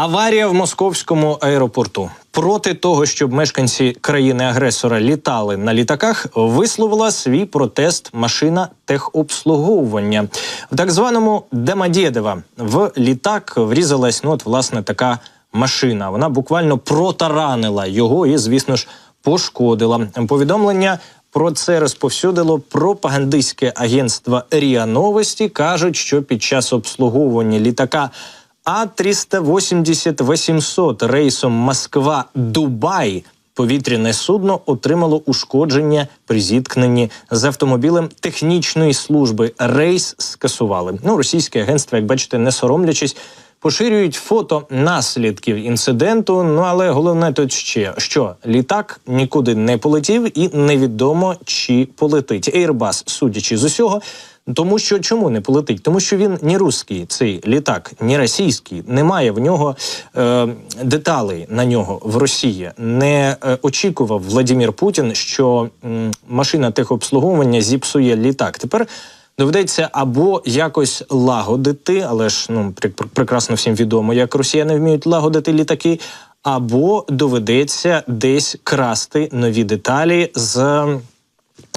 Аварія в московському аеропорту проти того, щоб мешканці країни-агресора літали на літаках, висловила свій протест машина техобслуговування в так званому Демадєдева. В літак врізалась ну, от, власне така машина. Вона буквально протаранила його і, звісно ж, пошкодила. Повідомлення. Про це розповсюдило пропагандистське агентство РІА Новості. кажуть, що під час обслуговування літака А-380-800 рейсом Москва-Дубай повітряне судно отримало ушкодження при зіткненні з автомобілем технічної служби. Рейс скасували. Ну, російське агентство, як бачите, не соромлячись. Поширюють фото наслідків інциденту. Ну але головне тут ще що літак нікуди не полетів, і невідомо чи полетить. Airbus, судячи з усього, тому що чому не полетить? Тому що він не русський, цей літак, не російський, немає в нього е, деталей на нього в Росії. Не е, очікував Владимир Путін, що м, машина техобслуговування зіпсує літак. Тепер. Доведеться або якось лагодити, але ж ну пр- пр- прекрасно всім відомо, як росіяни вміють лагодити літаки, або доведеться десь красти нові деталі з.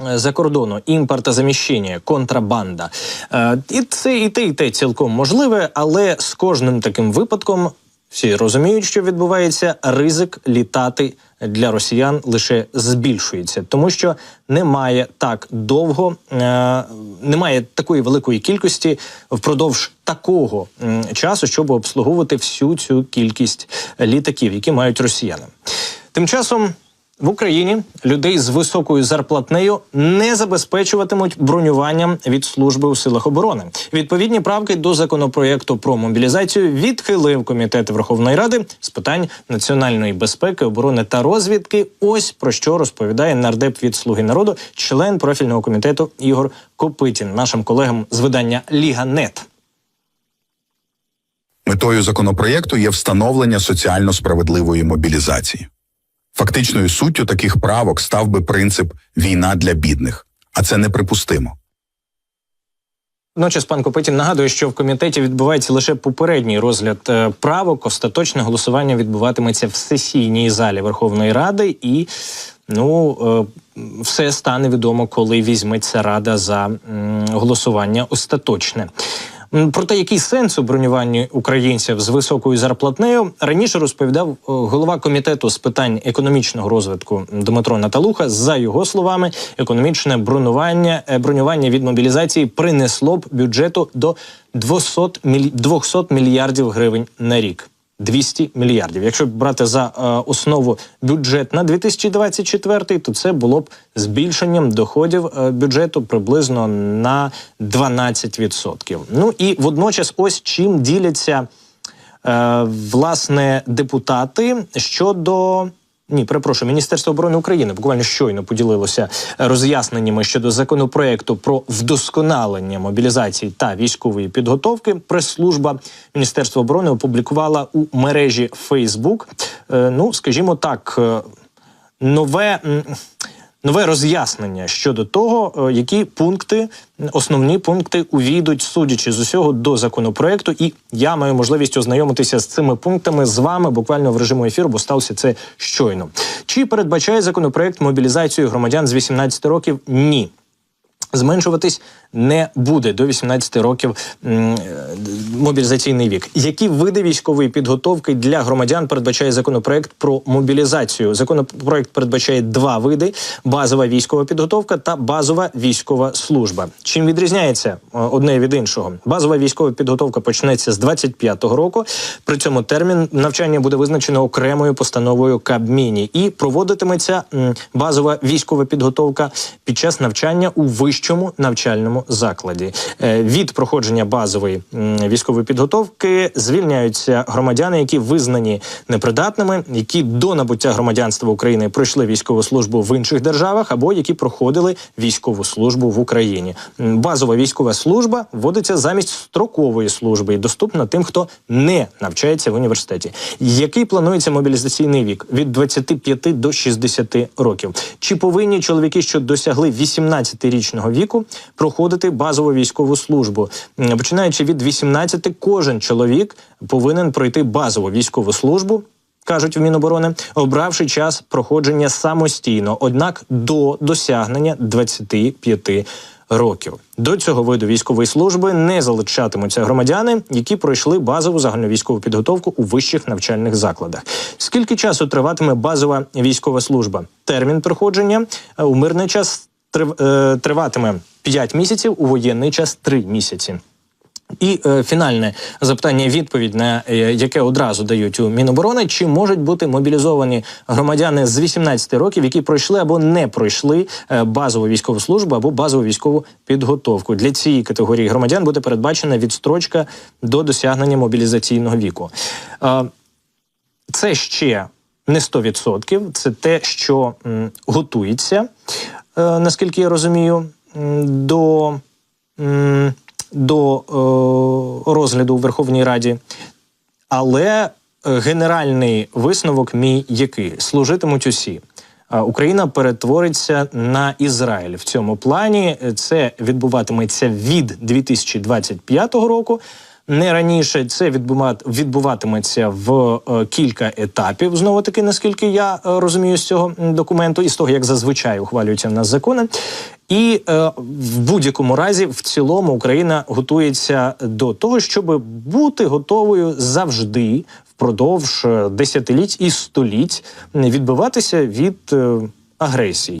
Е, За кордону імпортозаміщення, контрабанда. Е, і це і те, і те цілком можливе, але з кожним таким випадком всі розуміють, що відбувається ризик літати для росіян лише збільшується, тому що немає так довго, е, немає такої великої кількості впродовж такого часу, щоб обслуговувати всю цю кількість літаків, які мають росіяни. Тим часом. В Україні людей з високою зарплатнею не забезпечуватимуть бронюванням від служби у силах оборони. Відповідні правки до законопроекту про мобілізацію відхилив комітет Верховної Ради з питань національної безпеки, оборони та розвідки. Ось про що розповідає нардеп від Слуги народу, член профільного комітету Ігор Копитін, нашим колегам з видання Ліга Нет. Метою законопроєкту є встановлення соціально справедливої мобілізації. Фактичною суттю таких правок став би принцип війна для бідних, а це неприпустимо. Водночас пан Копитін нагадує, що в комітеті відбувається лише попередній розгляд е, правок. Остаточне голосування відбуватиметься в сесійній залі Верховної Ради, і ну е, все стане відомо, коли візьметься рада за голосування остаточне. Про те, який сенс у бронюванні українців з високою зарплатнею раніше розповідав е, голова комітету з питань економічного розвитку Дмитро Наталуха. За його словами, економічне бронювання е, бронювання від мобілізації принесло б бюджету до 200 міль- 200 мільярдів гривень на рік. 200 мільярдів. Якщо брати за е, основу бюджет на 2024, то це було б збільшенням доходів е, бюджету приблизно на 12%. Ну і водночас, ось чим діляться е, власне депутати щодо. Ні, перепрошую, Міністерство оборони України буквально щойно поділилося роз'ясненнями щодо законопроекту про вдосконалення мобілізації та військової підготовки. Прес-служба Міністерства оборони опублікувала у мережі е, ну скажімо так, е, нове. Нове роз'яснення щодо того, е, які пункти, основні пункти увійдуть, судячи з усього, до законопроекту. І я маю можливість ознайомитися з цими пунктами з вами буквально в режиму ефіру, бо стався це щойно. Чи передбачає законопроект мобілізацію громадян з 18 років? Ні. Зменшуватись не буде до 18 років е, мобілізаційний вік. Які види військової підготовки для громадян передбачає законопроект про мобілізацію? Законопроект передбачає два види: базова військова підготовка та базова військова служба. Чим відрізняється е, одне від іншого? Базова військова підготовка почнеться з 25-го року. При цьому термін навчання буде визначено окремою постановою Кабміні і проводитиметься базова військова підготовка під час навчання у вищому навчальному закладі. Е, Від проходження базової військової підготовки звільняються громадяни, які визнані непридатними, які до набуття громадянства України пройшли військову службу в інших державах, або які проходили військову службу в Україні. Базова військова служба вводиться замість строкової служби і доступна тим, хто не навчається в університеті. Який планується мобілізаційний вік від 25 до 60 років? Чи повинні чоловіки, що досягли 18-річного віку проходити базову військову службу. Починаючи від 18, кожен чоловік повинен пройти базову військову службу. Кажуть в Міноборони, обравши час проходження самостійно, однак до досягнення 25 років. До цього виду військової служби не залучатимуться громадяни, які пройшли базову загальновійськову підготовку у вищих навчальних закладах. Скільки часу триватиме базова військова служба? Термін проходження е, у мирний час триватиме 5 місяців, у воєнний час 3 місяці. І е, фінальне запитання, відповідь на е, яке одразу дають у Міноборони: чи можуть бути мобілізовані громадяни з 18 років, які пройшли або не пройшли е, базову військову службу або базову військову підготовку? Для цієї категорії громадян буде передбачена відстрочка до досягнення мобілізаційного віку. Е, це ще не 100%, це те, що м, готується, е, наскільки я розумію, до, до е, розгляду у Верховній Раді. Але е, генеральний висновок мій який служитимуть усі. Україна перетвориться на Ізраїль в цьому плані. Це відбуватиметься від 2025 року. Не раніше це відбува- відбуватиметься в е, кілька етапів. Знову таки, наскільки я е, розумію з цього документу, і з того, як зазвичай ухвалюються в нас закони. І е, в будь-якому разі, в цілому, Україна готується до того, щоб бути готовою завжди впродовж е, десятиліть і століть відбиватися від е, агресії.